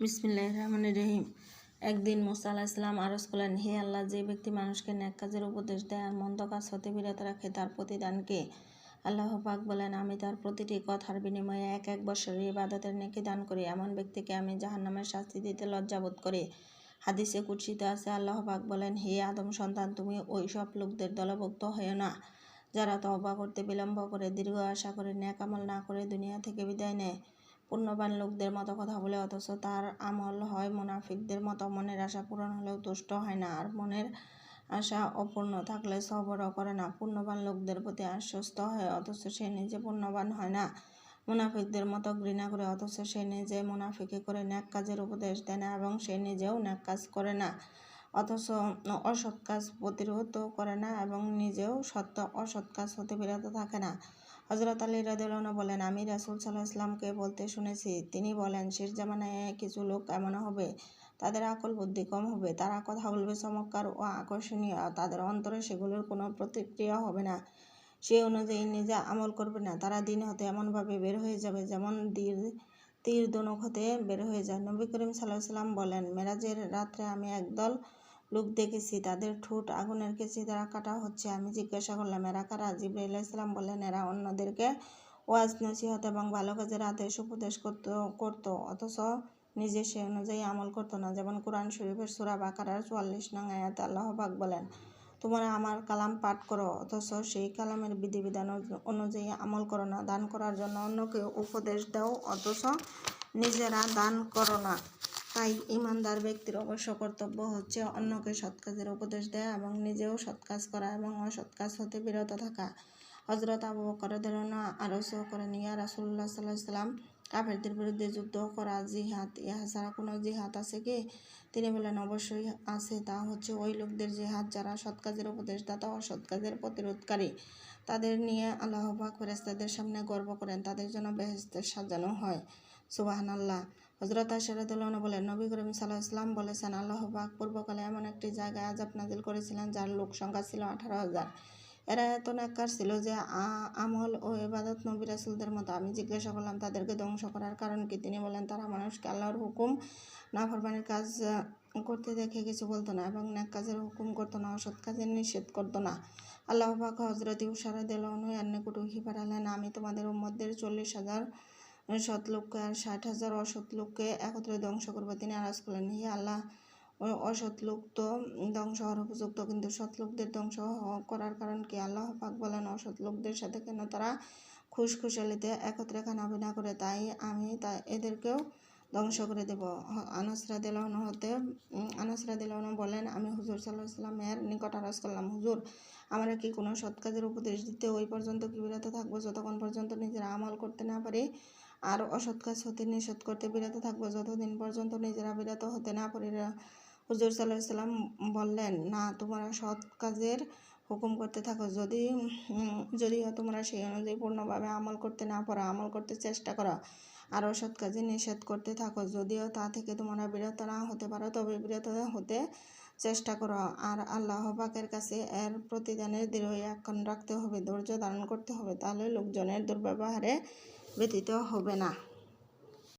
বিসমিল্লাহ রহমান রহিম। একদিন মুসা আলাহ ইসলাম আরজ করলেন, হে আল্লাহ, যে ব্যক্তি মানুষকে ন্যাক কাজের উপদেশ দেয় আর মন্দ কাজ হতে বিরত রাখে, তার প্রতিদানকে আল্লাহ পাক বলেন, আমি তার প্রতিটি কথার বিনিময়ে এক এক বছরের ইবাদতের নেকি দান করি। এমন ব্যক্তিকে আমি জাহান্নামের শাস্তি দিতে লজ্জাবোধ করি। হাদিসে কুৎসিত আছে, আল্লাহ পাক বলেন, হে আদম সন্তান, তুমি ওই সব লোকদের দলভুক্ত হয়েও না। যারা তওবা করতে বিলম্ব করে, দীর্ঘ আশা করে ন্যাক আমল না করে দুনিয়া থেকে বিদায় নেয়। পুণ্যবান লোকদের মতো কথা বলে, অথচ তার আমল হয় মুনাফিকদের মতো। মনের আশা পূরণ হলেও তুষ্ট হয় না, আর মনের আশা অপূর্ণ থাকলে সবরও করে না। পুণ্যবান লোকদের প্রতি আশ্বস্ত হয়, অথচ সে নিজে পুণ্যবান হয় না। মুনাফিকদের মতো ঘৃণা করে, অথচ সে নিজে মুনাফিকে করে ন্যাক কাজের উপদেশ দেয় না এবং সে নিজেও ন্যাক কাজ করে না। অথচ অসৎ কাজ প্রতিরোধ করে না এবং নিজেও সত্য অসৎ কাজ হতে বিরত থাকে না। হজরত আলী রাদিউল্লাহ বলেন, আমি রাসুল সাল্লাহ ইসলামকে বলতে শুনেছি। তিনি বলেন শেষ জামানায় কিছু লোক এমন হবে, তাদের আকল বুদ্ধি কম হবে, তারা কথা বলবে চমৎকার ও আকর্ষণীয় তাদের অন্তরে সেগুলোর কোনো প্রতিক্রিয়া হবে না। সে অনুযায়ী নিজে আমল করবে না। তারা দিন হতে এমনভাবে বের হয়ে যাবে যেমন তীর তীর দনক হতে বের হয়ে যায়। নবী করিম সাল্লাহ সাল্লাম বলেন, মেরাজের রাত্রে আমি একদল লোক দেখেছি, তাদের ঠোঁট আগুনের কেচি দ্বারা কাটা হচ্ছে। আমি জিজ্ঞাসা করলাম, এরা কারা? জিব্রাইল ইসলাম বললেন, এরা অন্যদেরকে ওয়াজ, নসিহত এবং ভালো কাজের আদেশ, উপদেশ করতো করতো, অথচ নিজে সে অনুযায়ী আমল করতো না। যেমন কোরআন শরীফের সুরা বাকারার চুয়াল্লিশ নং আয়াত আল্লাহ বলেন, তোমরা আমার কালাম পাঠ করো, অথচ সেই কালামের বিধিবিধান অনুযায়ী আমল করো না। দান করার জন্য অন্যকে উপদেশ দাও, অথচ নিজেরা দান করো না। তাই ইমানদার ব্যক্তির অবশ্য কর্তব্য হচ্ছে অন্যকে সৎ কাজের উপদেশ দেয়া এবং নিজেও সৎ কাজ করা এবং অসৎ কাজ হতে বিরত থাকা। হজরত আবু বকর ধারণা আরস করেন ইয়া রাসুল্লাহ সাল্লাহ সাল্লাম কাফেরদের বিরুদ্ধে যুদ্ধ করা, জিহাদ, ইহা ছাড়া কোনো জিহাদ আছে কি? তিনি বলেন অবশ্যই আছে। তা হচ্ছে ওই লোকদের জিহাদ যারা সৎ কাজের উপদেশদাতা অসৎ কাজের প্রতিরোধকারী। তাদের নিয়ে আল্লাহ পাক ফেরেস্তাদের সামনে গর্ব করেন, তাদের জন্য বেহেস্তের সাজানো হয়। সুবাহান আল্লাহ হজরত আশরাদুল্লাহ বলেন, নবী করিম সাল্লাহ ইসলাম বলেছেন, আল্লাহ পূর্বকালে এমন একটি জায়গায় আজাব নাজিল করেছিলেন যার লোক সংখ্যা ছিল আঠারো হাজার। এরা এত নাকার ছিল যে আমল ও এবাদত নবী রাসুলদের মতো। আমি জিজ্ঞাসা করলাম, তাদেরকে ধ্বংস করার কারণ কি? তিনি বলেন, তারা মানুষকে আল্লাহর হুকুম, নাফরমানির কাজ করতে দেখে কিছু বলতো না এবং ন্যাক কাজের হুকুম করতো না, অসৎ কাজের নিষেধ করতো না। আল্লাহ পাক হজরত উষারা দিল এর নিকট উহি পাঠালেন আমি তোমাদের মধ্যে চল্লিশ হাজার সৎ লোককে আর ষাট হাজার অসৎ লোককে একত্রে ধ্বংস করবার তিনি আরাজ করলেন, হে আল্লাহ অসৎ লোক তো ধ্বংস হওয়ার উপযুক্ত, কিন্তু সৎ লোকদের ধ্বংস করার কারণ কি? আল্লাহ পাক বলেন, অসৎ লোকদের সাথে কেন তারা খুশখুশালিতে একত্রে খানাপিনা করে? তাই আমি তা এদেরকেও ধ্বংস করে দেব। আনাসরা দিলন হতে আনাসরা দিলন বলেন, আমি হুজুর সাল্লাহ সাল্লামের নিকট আরজ করলাম, হুজুর, আমরা কি কোনো সৎ কাজের উপদেশ দিতে ওই পর্যন্ত কি বিরত থাকব? যতক্ষণ পর্যন্ত নিজেরা আমল করতে না পারি, আর অসৎ কাজ হতে নিষেধ করতে বিরত থাকব, যতদিন পর্যন্ত নিজেরা বিরত হতে না পারি হুজুর সাল্লাহ সাল্লাম বললেন, না, তোমরা সৎ কাজের হুকুম করতে থাকো। যদি যদিও তোমরা সেই অনুযায়ী পূর্ণভাবে আমল করতে না পারো, আমল করতে চেষ্টা করো আর অসৎ কাজে নিষেধ করতে থাকো। যদিও তা থেকে তোমরা বিরত না হতে পারো, তবে বিরত হতে চেষ্টা করো। আর আল্লাহ পাকের কাছে এর প্রতিদানের দৃঢ় আক্ষণ রাখতে হবে, ধৈর্য ধারণ করতে হবে, তাহলে লোকজনের দুর্ব্যবহারে ব্যতীত হবে না।